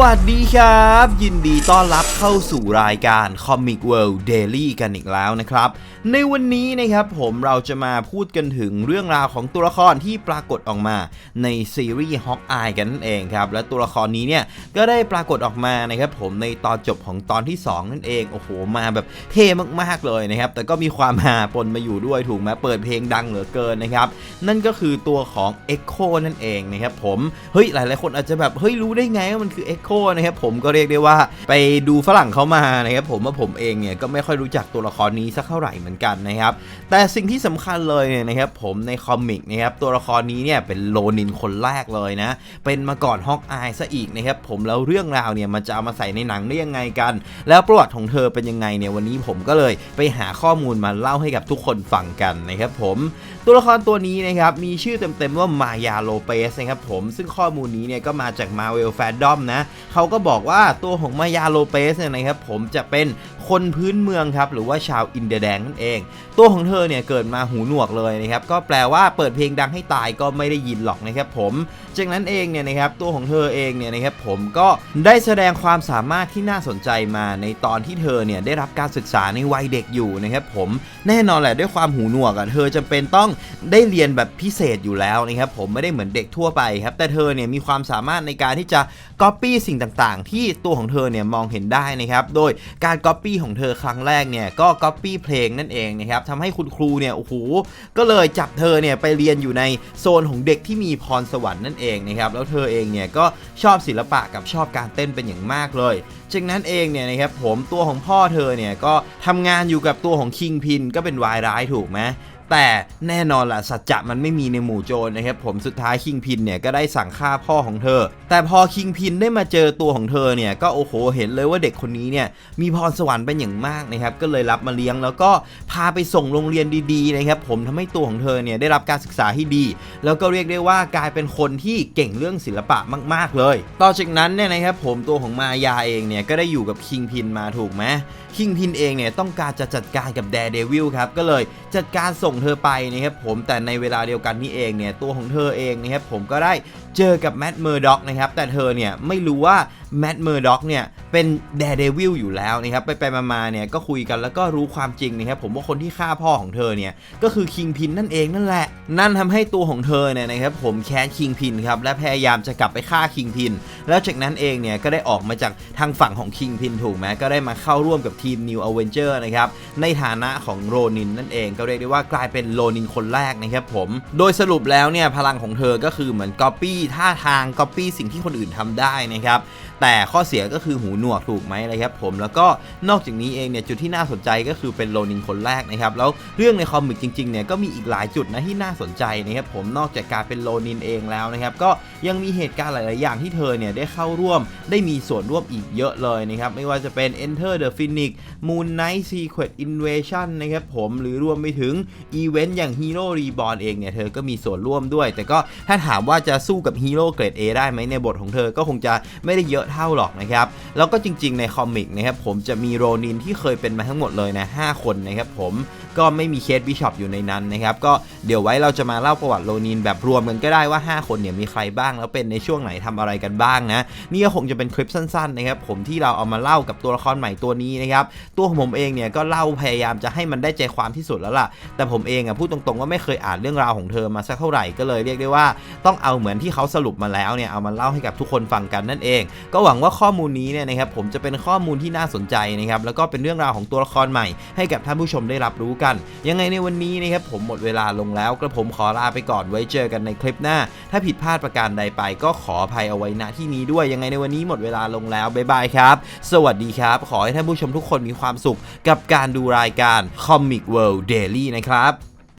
วัสดีครับ ยินดีต้อนรับเข้าสู่รายการ Comic World Daily กันอีกแล้วนะครับ ในวันนี้นะครับผมเราจะมาพูดกันถึงเรื่องราวของตัวละครที่ปรากฏออกมาในซีรีส์ Hawkeye กันนั่นเองครับ และตัวละครนี้เนี่ยก็ได้ปรากฏออกมานะครับผมในตอนจบของตอนที่ 2 นั่นเองโอ้โหมาแบบเท่มากๆเลยนะครับ แต่ก็มีความฮาปนมาอยู่ด้วยถูกไหมเปิดเพลงดังเหลือเกินนะครับนั่นก็คือตัวของ Echo นั่นเองนะครับผมเฮ้ยหลายๆคนอาจจะแบบเฮ้ยรู้ได้ไงว่ามันคือ Echo นะครับผมก็เรียกได้ว่าไปดูฝรั่งเขามานะครับผมว่าผมเองเนี่ยก็ไม่ค่อยรู้จักตัวละครนี้สักเท่าไหร่เหมือนกันนะครับแต่สิ่งที่สำคัญเลยเนี่ยนะครับผมในคอมิกนะครับตัวละครนี้เนี่ยเป็นโลนินคนแรกเลยนะเป็นมาก่อนฮอกอายซะอีกนะครับผมแล้วเรื่องราวเนี่ยมันจะเอามาใส่ในหนังได้ยังไงกัน แล้วประวัติของเธอเป็นยังไงเนี่ยวันนี้ผมก็เลยไปหาข้อมูลมาเล่าให้กับทุกคนฟังกันนะครับผมตัวละครตัวนี้นะครับมีชื่อเต็มๆว่ามายาโลเปสนะครับผมซึ่งข้อมูลนี้เนี่ยก็มาจาก Marvel Fandom นะเขาก็บอกว่าตัวของมายาโลเปสเนี่ยนะครับผมจะเป็น คนพื้นเมืองครับหรือว่าชาวอินเดียแดงนั่นเอง ตัวของเธอเนี่ยเกิดมาหูหนวกเลยนะครับก็แปลว่าเปิดเพลงดังให้ตายก็ไม่ได้ยินหรอกนะครับผมจากนั้นเองเนี่ยนะครับตัวของเธอเองเนี่ยนะครับผมก็ได้แสดงความสามารถที่น่าสนใจมาในตอนที่เธอเนี่ยได้รับการศึกษาในวัยเด็กอยู่นะครับผมแน่นอนแหละด้วยความหูหนวกอะเธอจำเป็นต้องได้เรียนแบบพิเศษอยู่แล้วนะครับผมไม่ได้เหมือนเด็กทั่วไปครับแต่เธอเนี่ยมีความสามารถในการที่จะก๊อปปี้สิ่งต่างๆ ที่ตัวของเธอเนี่ยมองเห็นได้นะครับโดยการก๊อปปี้ของเธอครั้งแรกเนี่ยก็ก๊อปปี้เพลงนั่นเองนะครับทำให้คุณครูเนี่ยโอ้โหก็เลยจับเธอเนี่ยไปเรียนอยู่ในโซนของเด็กที่มีพรสวรรค์นั่นเองนะครับแล้วเธอเองเนี่ยก็ชอบศิลปะกับชอบการเต้นเป็นอย่างมากเลยจากนั้นเองเนี่ยนะครับผมตัวของพ่อเธอเนี่ยก็ทำงานอยู่กับตัวของคิงพินก็เป็นวายร้ายถูกไหม แต่แน่นอนล่ะสัจจะมันไม่มีในหมู่โจรนะครับผมสุดท้ายคิงพินเนี่ยก็ได้สั่งฆ่าพ่อของเธอ แต่พอคิงพินได้มาเจอตัวของเธอเนี่ยก็โอ้โหเห็นเลยว่าเด็กคนนี้เนี่ยมีพรสวรรค์เป็นอย่างมากนะครับก็เลยรับมาเลี้ยงแล้วก็พาไปส่งโรงเรียนดีๆนะครับผมทำให้ตัวของเธอเนี่ยได้รับการศึกษาที่ดี แล้วก็เรียกได้ว่ากลายเป็นคนที่เก่งเรื่องศิลปะมาก ๆ เลย ต่อจากนั้นเนี่ยนะครับผมตัวของมายาเองเนี่ยก็ได้อยู่กับคิงพินมาถูกไหมคิงพินเองเนี่ยต้องการจะจัดการกับแดเดวิลครับก็เลยจัดการส่งเธอไปนะครับผมแต่ในเวลาเดียวกันนี่เองเนี่ยตัวของเธอเองนะครับผมก็ได้เจอกับแมดเมอร์ด็อกนะครับแต่เธอเนี่ยไม่รู้ว่าแมดเมอร์ด็อกเนี่ย เป็นแดเดวิลอยู่แล้วนะครับไปไปมาๆเนี่ยก็คุยกันแล้วก็รู้ความจริงนะครับผมว่าคนที่ฆ่าพ่อของเธอเนี่ยก็คือคิงพินนั่นเองนั่นแหละ นั่นทำให้ตัวของเธอเนี่ยนะครับผมแค้นคิงพินครับและพยายามจะกลับไปฆ่าคิงพิน แล้วจากนั้นเองเนี่ยก็ได้ออกมาจากทางฝั่งของคิงพินถูกไหมก็ได้มาเข้าร่วมกับทีม New Avenger นะครับในฐานะของโรนินนั่นเองก็เรียกได้ว่ากลายเป็นโรนินคนแรกนะครับผม โดยสรุปแล้วเนี่ยพลังของเธอก็คือเหมือนก๊อปปี้ท่าทางก๊อปปี้สิ่งที่คนอื่นทำได้นะครับแต่ข้อเสียก็คือหูหนวกถูกไหมนะครับผมแล้วก็นอกจากนี้เองเนี่ยจุดที่น่าสนใจก็คือเป็นโรนินคนแรกนะครับแล้วเรื่องในคอมิกจริงๆเนี่ยก็มีอีกหลายจุดนะที่น่าสนใจนะครับผมนอกจากการเป็นโรนินเองแล้วนะครับก็ยังมีเหตุการณ์หลาย ๆ อย่างที่เธอเนี่ยได้เข้าร่วมได้มีส่วนร่วมอีกเยอะเลยนะครับไม่ว่าจะเป็น Enter the Phoenix Moon Knight Secret Invasion นะครับผมหรือรวมไปถึงอีเวนต์อย่าง Hero Reborn เองเนี่ยเธอก็มีส่วนร่วมด้วย แต่ก็ถ้าถามว่าจะสู้กับฮีโร่เกรด A ได้ไหมในบทของเธอก็คงจะไม่ได้เยอะเท่าหรอกนะครับ แล้วก็จริงๆในคอมิกนะครับผมจะมีโรนินที่เคยเป็นมาทั้งหมดเลยนะ5คนนะครับผมก็ไม่มีเคสบิชอปอยู่ในนั้นนะครับก็เดี๋ยวไว้เราจะมาเล่าประวัติโรนินแบบรวมกันก็ได้ว่า 5 คนเนี่ยมีใครบ้างแล้วเป็นในช่วงไหนทำอะไรกันบ้างนะนี่ก็คงจะเป็นคลิปสั้นๆนะครับผมที่เราเอามาเล่ากับตัวละครใหม่ตัวนี้นะครับตัวของผมเองเนี่ยก็เล่าพยายามจะให้มันได้ใจความที่สุดแล้วล่ะ แต่ผมเองอะพูดตรงๆว่าไม่เคยอ่านเรื่องราวของเธอมาสักเท่าไหร่ก็เลยเรียกได้ว่าต้องเอาเหมือนที่เขาสรุปมาแล้วเนี่ยเอามาเล่าให้กับทุกคนฟังกันนั่นเองก็หวังว่าข้อมูลนี้เนี่ยนะครับผมจะเป็นข้อมูลที่น่าสนใจนะครับแล้วก็เป็นเรื่องราวของตัวละครใหม่ ให้กับท่านผู้ชมได้รับรู้กัน ยังไงในวันนี้นะครับผมหมดเวลาลงแล้วกระผมขอลาไปก่อนไว้เจอกันในคลิปหน้า ถ้าผิดพลาดประการใดไป ก็ขออภัยเอาไว้ณที่นี้ด้วยยังไงในวันนี้หมดเวลาลงแล้วบ๊ายบายครับ สวัสดีครับ ขอให้ท่านผู้ชมทุกคนมีความสุขกับการดูรายการ Comic World Daily นะครับ